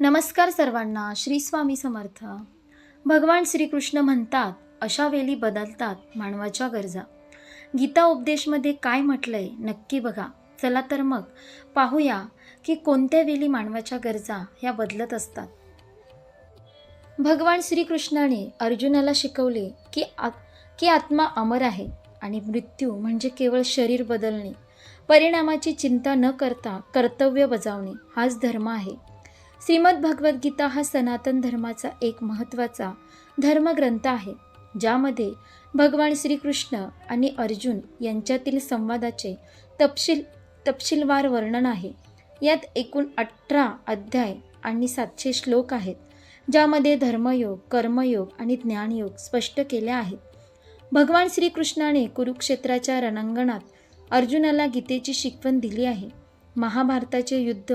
नमस्कार सर्वांना श्री स्वामी समर्थ. भगवान श्रीकृष्ण म्हणतात अशा वेळी बदलतात मानवाच्या गरजा. गीता उपदेशमध्ये काय म्हटलंय नक्की बघा. चला तर मग पाहूया की कोणत्या वेळी मानवाच्या गरजा ह्या बदलत असतात. भगवान श्रीकृष्णाने अर्जुनाला शिकवले की आ की आत्मा अमर आहे आणि मृत्यू म्हणजे केवळ शरीर बदलणे. परिणामाची चिंता न करता कर्तव्य बजावणे हाच धर्म आहे. श्रीमद भगवद्गीता हा सनातन धर्माचा एक महत्त्वाचा धर्मग्रंथ आहे ज्यामध्ये भगवान श्रीकृष्ण आणि अर्जुन यांच्यातील संवादाचे तपशील तपशीलवार वर्णन आहे. यात एकूण अठरा अध्याय आणि सातशे श्लोक आहेत ज्यामध्ये धर्मयोग कर्मयोग आणि ज्ञानयोग स्पष्ट केले आहेत. भगवान श्रीकृष्णाने कुरुक्षेत्राच्या रणांगणात अर्जुनाला गीतेची शिकवण दिली आहे. महाभारताचे युद्ध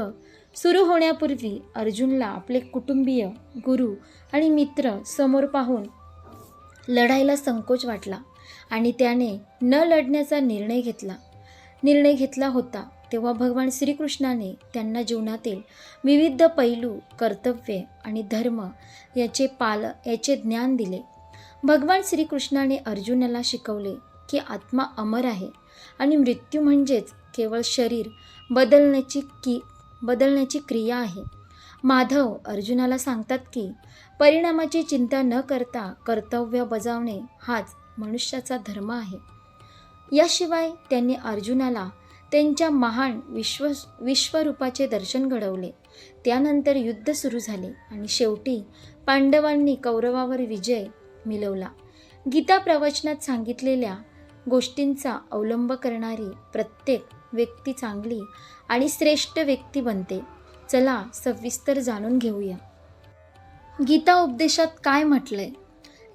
सुरू होण्यापूर्वी अर्जुनला आपले कुटुंबीय गुरु आणि मित्र समोर पाहून लढायला संकोच वाटला आणि त्याने न लढण्याचा निर्णय घेतला. निर्णय घेतला होता तेव्हा भगवान श्रीकृष्णाने त्यांना जीवनातील विविध पैलू कर्तव्ये आणि धर्म याचे पाल याचे ज्ञान दिले. भगवान श्रीकृष्णाने अर्जुनाला शिकवले की आत्मा अमर आहे आणि मृत्यू म्हणजेच केवळ शरीर बदलण्याची की बदलण्याची क्रिया आहे. माधव अर्जुनाला सांगतात की परिणामाची चिंता न करता कर्तव्य बजावणे हाच मनुष्याचा धर्म आहे. याशिवाय त्यांनी अर्जुनाला त्यांच्या महान विश्व विश्वरूपाचे दर्शन घडवले. त्यानंतर युद्ध सुरू झाले आणि शेवटी पांडवांनी कौरवावर विजय मिळवला. गीता प्रवचनात सांगितलेल्या गोष्टींचा अवलंब करणारी प्रत्येक व्यक्ती चांगली आणि श्रेष्ठ व्यक्ती बनते. चला सविस्तर जाणून घेऊया. गीता उपदेशात काय म्हटलंय?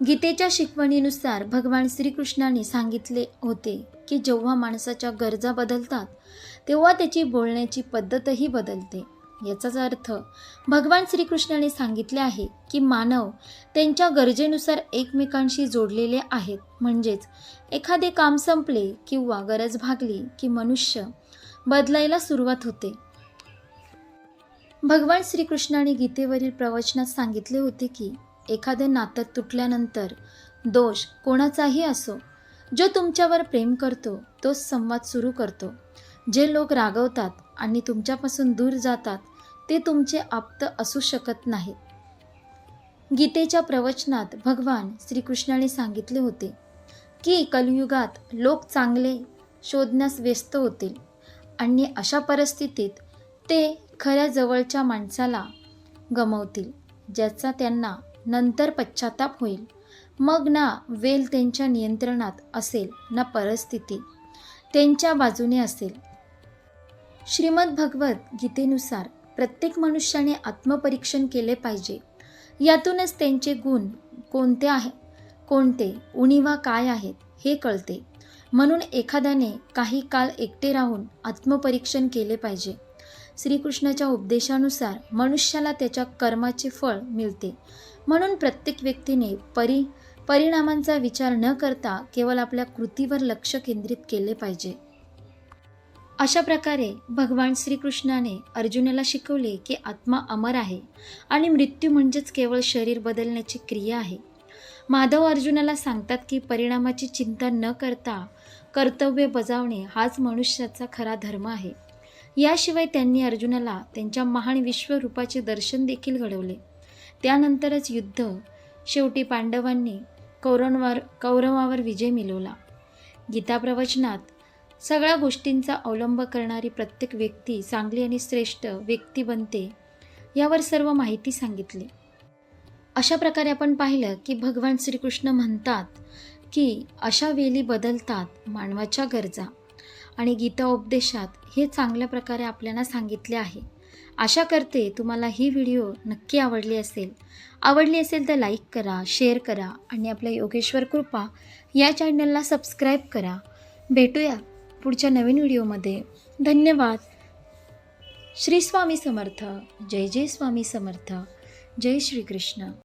गीतेच्या शिकवणीनुसार भगवान श्रीकृष्णाने सांगितले होते की जेव्हा माणसाच्या गरजा बदलतात तेव्हा त्याची बोलण्याची पद्धतही बदलते. याचाच अर्थ भगवान श्रीकृष्णाने सांगितले आहे की मानव त्यांच्या गरजेनुसार एकमेकांशी जोडलेले आहेत. म्हणजेच एखादे काम संपले किंवा गरज भागली की मनुष्य बदलायला सुरुवात होते. भगवान श्रीकृष्णाने गीतेवरील प्रवचनात सांगितले होते की एखादं नातं तुटल्यानंतर दोष कोणाचाही असो जो तुमच्यावर प्रेम करतो तोच संवाद सुरू करतो. जे लोक रागवतात आणि तुमच्यापासून दूर जातात ते तुमचे आप्त असू शकत नाहीत. गीतेच्या प्रवचनात भगवान श्रीकृष्णाने सांगितले होते की कलियुगात लोक चांगले शोधण्यास व्यस्त होतील आणि अशा परिस्थितीत ते खऱ्या जवळच्या माणसाला गमवतील ज्याचा त्यांना नंतर पश्चाताप होईल. मग ना वेल त्यांच्या नियंत्रणात असेल ना परिस्थिती त्यांच्या बाजूने असेल. श्रीमद भगवत गीतेनुसार प्रत्येक मनुष्याने आत्मपरीक्षण केले पाहिजे. यातूनच त्यांचे गुण कोणते आहे? कोणते? उणीवा काय आहेत? हे कळते. म्हणून एखाद्याने काही काळ एकटे राहून आत्मपरीक्षण केले पाहिजे. श्रीकृष्णाच्या उपदेशानुसार मनुष्याला त्याच्या कर्माचे फळ मिळते. म्हणून प्रत्येक व्यक्तीने परि परिणामांचा विचार न करता केवळ आपल्या कृतीवर लक्ष केंद्रित केले पाहिजे. अशा प्रकारे भगवान श्रीकृष्णाने अर्जुनाला शिकवले की आत्मा अमर आहे आणि मृत्यू म्हणजेच केवळ शरीर बदलण्याची क्रिया आहे. माधव अर्जुनाला सांगतात की परिणामाची चिंता न करता कर्तव्य बजावणे हाच मनुष्याचा खरा धर्म आहे. याशिवाय त्यांनी अर्जुनाला त्यांच्या महान विश्वरूपाचे दर्शन देखील घडवले. त्यानंतरच युद्ध. शेवटी पांडवांनी कौरवांवर कौरवावर विजय मिळवला. गीता प्रवचनात सगळ्या गोष्टींचा अवलंब करणारी प्रत्येक व्यक्ती चांगली आणि श्रेष्ठ व्यक्ती बनते यावर सर्व माहिती सांगितली. अशा प्रकारे आपण पाहिलं की भगवान श्रीकृष्ण म्हणतात की अशा वेली बदलतात मानवाच्या गरजा आणि गीता उपदेशात हे चांगल्या प्रकारे आपल्याला सांगितले आहे. आशा करते तुम्हाला ही व्हिडिओ नक्की आवडली असेल. आवडली असेल तर लाईक करा शेअर करा आणि आपल्या योगेश्वर कृपा या चॅनलला सबस्क्राईब करा. भेटूया. पुढच्या नवीन व्हिडिओमध्ये. धन्यवाद. श्री स्वामी समर्थ. जय जय स्वामी समर्थ. जय श्रीकृष्ण.